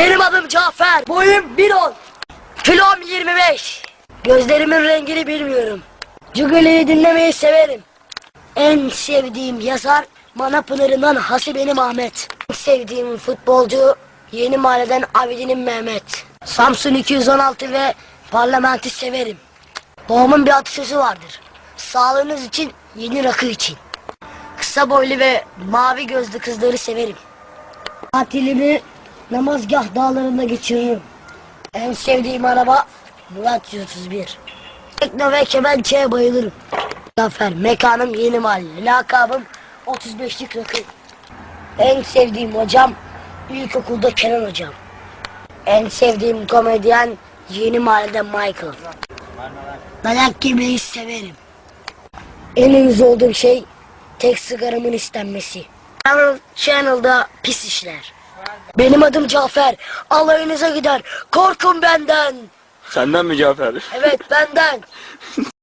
Benim adım Cafer. Boyum 1.10. Kilom 25. Gözlerimin rengini bilmiyorum. Cugali'yi dinlemeyi severim. En sevdiğim yazar Manapınar'ından Hasibenim Ahmet. En sevdiğim futbolcu Yeni Mahalleden Abidin'in Mehmet. Samsun 216 ve parlamenti severim. Babamın bir atasözü vardır. Sağlığınız için yeni rakı için. Kısa boylu ve mavi gözlü kızları severim. Tatilimi namazgah dağlarında geçiririm. En sevdiğim araba Murat 131. Tekno ve kemençeye bayılırım. Zafer, mekanım yeni mahalle. Lakabım 35'lik rakı. En sevdiğim hocam ilkokulda Kenan hocam. En sevdiğim komedyen yeni mahallede Michael. Dayak yemeyi severim. En uyuz olduğum şey tek sigaramın istenmesi. Channel, Channel'da pis işler. Benim adım Cafer. Alayınıza gider. Korkun benden. Senden mi Cafer? Evet benden.